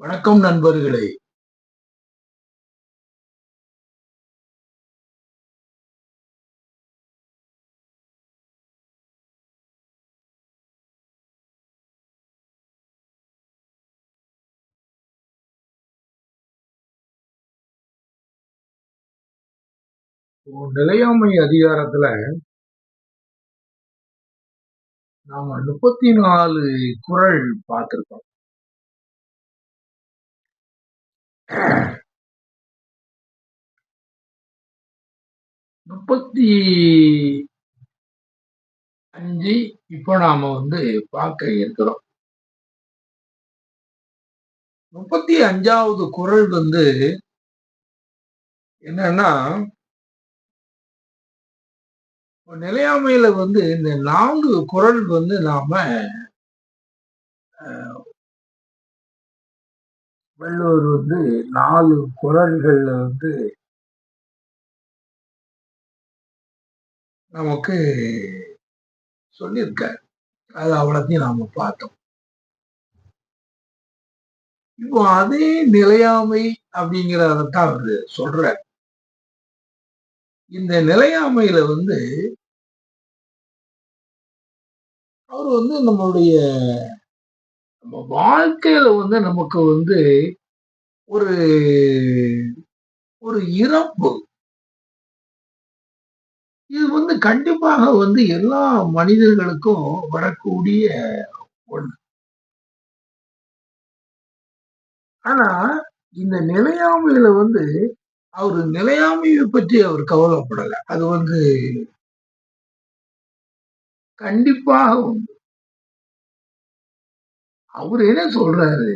வணக்கம் நண்பர்களே. நிலையாமை அதிகாரத்துல நாம முப்பத்தி நாலு குரல் பார்த்திருக்கோம். முப்பத்தி அஞ்சு இப்போ நாம வந்து பார்க்க இருக்கிறோம். முப்பத்தி அஞ்சாவது குரல் வந்து என்னன்னா நிலையாமையில வந்து இந்த நான்கு குரல் வந்து நாம வள்ளுவர் வந்து நாலு குரல்கள்ல வந்து நமக்கு சொல்லியிருக்கார். அது அவ்வளோத்தையும் நாம பார்த்தோம். இப்போ அதே நிலையாமை அப்படிங்கிறதான் அவர் சொல்ற இந்த நிலையாமையில வந்து அவர் வந்து நம்மளுடைய வாழ்க்கையில வந்து நமக்கு வந்து ஒரு ஒரு இறப்பு. இது வந்து கண்டிப்பாக வந்து எல்லா மனிதர்களுக்கும் வரக்கூடிய ஒண்ணு. ஆனா இந்த நிலையாமையில வந்து அவர் நிலையாமையை பற்றி அவர் கவலைப்படல. அது வந்து கண்டிப்பாக உண்டு. அவர் என்ன சொல்றாரு?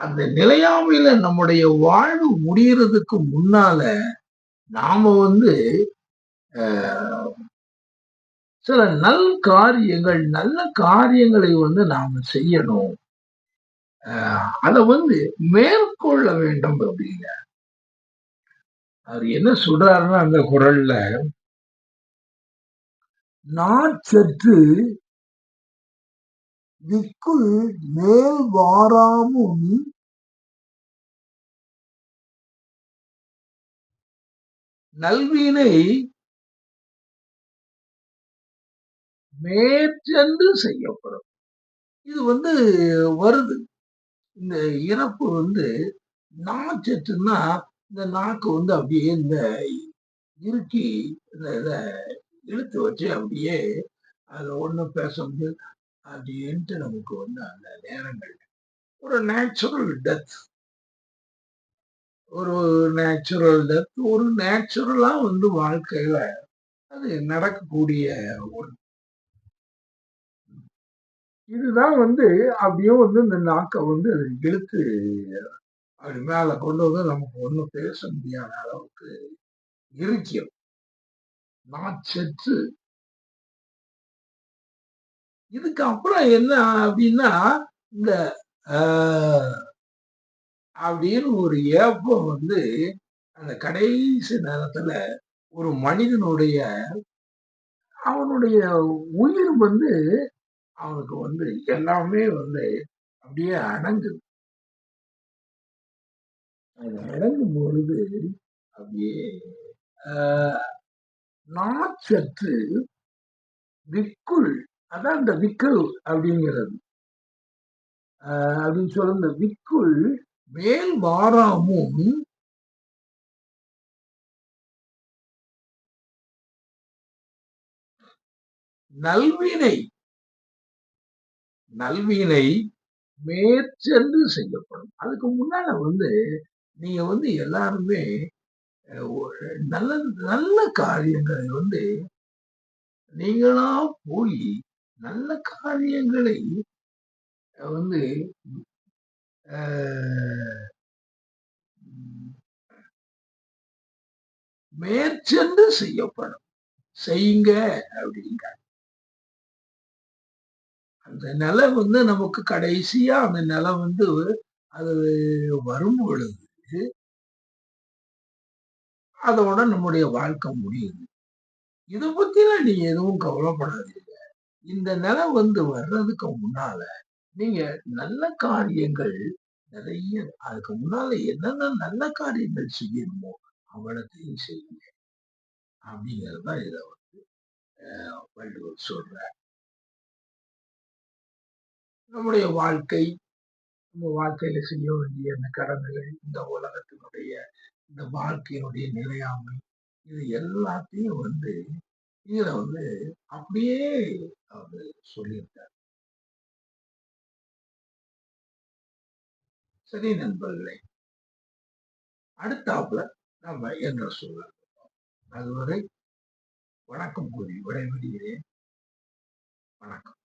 அந்த நிலையாமையில நம்முடைய வாழ்வு முடியறதுக்கு முன்னால நாம வந்து சில நல் காரியங்கள் நல்ல காரியங்களை வந்து நாம செய்யணும். அதை வந்து மேற்கொள்ள வேண்டும் அப்படிங்க. அவர் என்ன சொல்றாருன்னா அந்த குரல்ல நான் சற்று மேல் வாராமும் நல்வினை மேற்றென்று செய்யப்படும். இது வந்து வருது. இந்த இறப்பு வந்து நாச்சத்துன்னா இந்த நாக்கு வந்து அப்படியே இந்த இறுக்கி இந்த இதை இழுத்து வச்சு அப்படியே அதை ஒன்றும் பேச முடியாது. அப்படின்ட்டு நமக்கு வந்து அந்த நேரங்கள். ஒரு நேச்சுரல் டெத் ஒரு நேச்சுரல் டெத் ஒரு நேச்சுரலா வந்து வாழ்க்கையில அது நடக்கக்கூடிய ஒன்று இதுதான் வந்து அப்படியே வந்து இந்த நாக்கை வந்து அது இழுத்து அப்படி மேலே கொண்டு வந்து நமக்கு ஒன்றும் பேச முடியாத அளவுக்கு இருக்கும் நாச்சற்று இதுக்கப்புறம் என்ன அப்படின்னா இந்த அப்படின்னு ஒரு ஏப்பம் வந்து அந்த கடைசி நேரத்துல ஒரு மனிதனுடைய அவனுடைய உயிர் வந்து அவனுக்கு வந்து எல்லாமே வந்து அப்படியே அடங்குது. அது அடங்கும் பொழுது அப்படியே நாச்சற்று திக்குள் அதான் இந்த விக்கல் அப்படிங்கிறது. அப்படின்னு சொல்ல இந்த விக்குள் மேல் வாராமும் நல்வினை நல்வினை மேற்சென்று செய்யப்படும். அதுக்கு முன்னால வந்து நீங்க வந்து எல்லாருமே நல்ல நல்ல காரியங்களை வந்து நீங்களா போய் நல்ல காரியங்களை வந்து மேற்சென்று செய்யப்படும். செய்யுங்க அப்படிங்க அந்த நிலை வந்து நமக்கு கடைசியா அந்த நிலை வந்து அது வரும் பொழுது அதோட நம்முடைய வாழ்க்கை முடியுது. இதை பத்திலாம் நீங்க எதுவும் கவலைப்படாதீங்க. இந்த நிலை வந்து வர்றதுக்கு முன்னால நீங்க நல்ல காரியங்கள் நிறைய அதுக்கு முன்னால என்னென்ன நல்ல காரியங்கள் செய்யணுமோ அவ்வளத்தையும் செய்யுங்க. அப்படிங்கறதுதான் இதை வந்து அஹ், வள்ளுவர் சொல்ற நம்முடைய வாழ்க்கை நம்ம வாழ்க்கையில செய்ய வேண்டிய அந்த கடமைகள் இந்த உலகத்தினுடைய இந்த வாழ்க்கையினுடைய நிலையாமை இது எல்லாத்தையும் வந்து இதுல வந்து அப்படியே வந்து சொல்லியிருக்கார். சரி நண்பர்களே. அடுத்தாப்புல நம்ம என்ன சொல்லலாம் அதுவரை வணக்கம் கூறி விடைபெறுகிறேன். வணக்கம்.